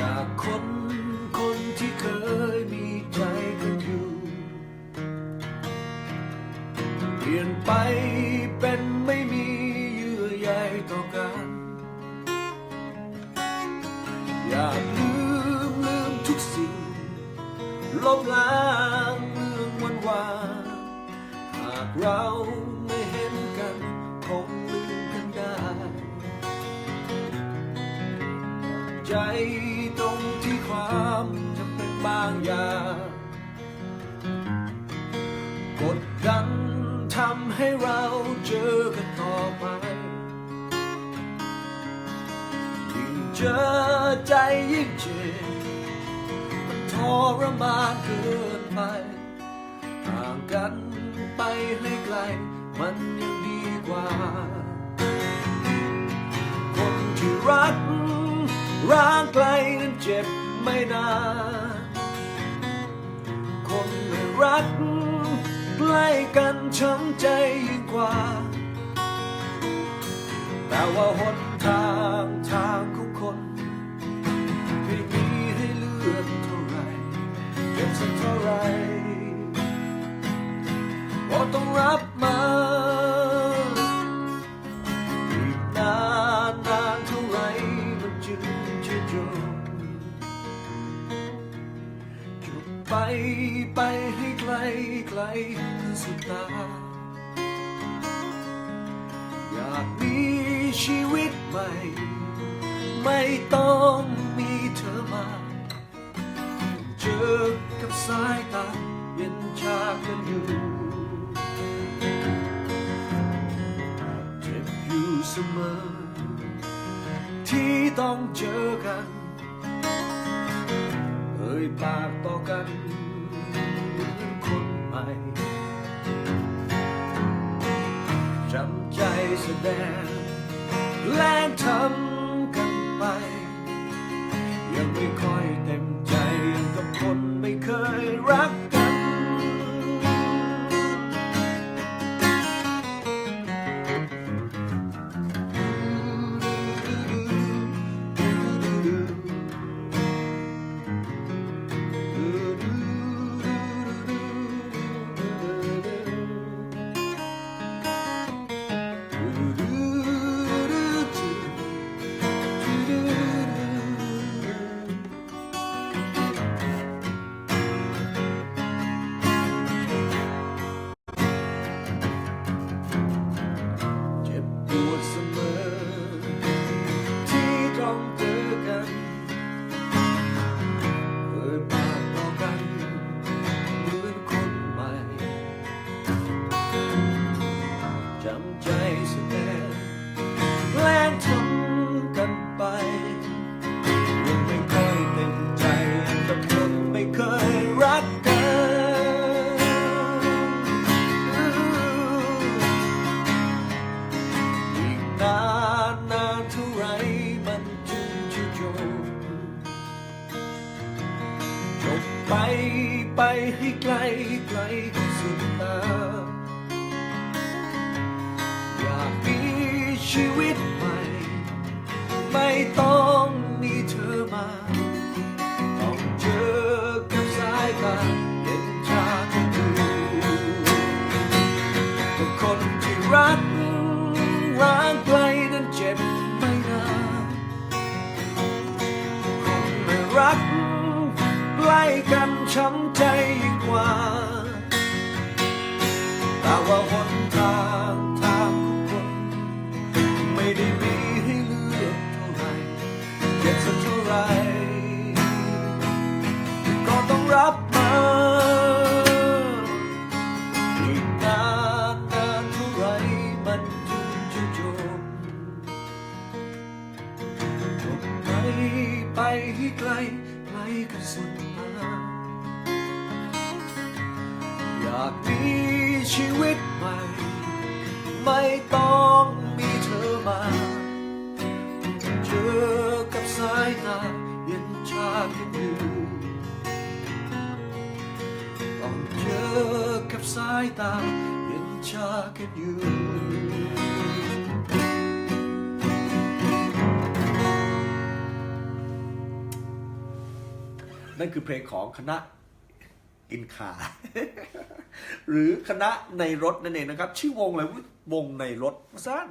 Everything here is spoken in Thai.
จากคนคนที่เคยมีใจกันอยู่ เปลี่ยนไปเป็นไม่มีเยื่อใยต่อกัน อยากลืมลืมทุกสิ่ง ลบล้างเรื่องวันวานหากเราไม่เห็นกันคง ให้เราเจอกันต่อไป ยิ่งเจอใจยิ่งเจ็บมันทรมานเกินไปห่างกันไปให้ไกล มันยังดีกว่า คนที่รักร่างไกลนั้นเจ็บไม่นานคน ไล่กันช้ำใจยิ่งกว่า แต่ว่าหนทางทางของคนไม่มีให้เลือกเท่าไรเจ็บสักเท่าไหรก็ต้องรับมา ไปไปให้ไกลไกลคือสุดตา อยากมีชีวิตใหม่ ไม่ต้องมีเธอมา เจอกับสายตาเย็นชากันอยู่เจ็บอยู่เสมอ ที่ต้องเจอกัน ยปากต่อกันเหมือนคนใหม่จำใจแสดงแกล้งทำกันไป ยังไม่ค่อยเต็มใจยังกับคนไม่เคยรัก ไปให้ไกลไกลสุดตา อยากมีชีวิตใหม่ ไม่ต้องมีเธอมา ต้องเจอกับสายตาเย็นชากันอยู่แต่คนที่รักร้างไกลนั้นเจ็บไม่นานคนไม่รักใกล้กัน ช้ำใจยิ่งกว่า แต่ว่าหนทางทางทุกคนไม่ได้มีให้เลือกเท่าไหร่เจ็บสักเท่าไหร่ก็ต้องรับมาอีกนานนานเท่าไรมันจึงจะจบจบไปไปให้ไกลไกลกันสุดาอยากมีชีวิตใหม่ ไม่ต้องมีเธอมา เจอกับสายตาเย็นชากันอยู่ต้องเจอกับสายตาเย็นชากันอยู่นั่นคือเพลงของคณะ อินคาหรือคณะในรถนั่นเองนะครับ ชื่อวงอะไรวะวงในรถสั้น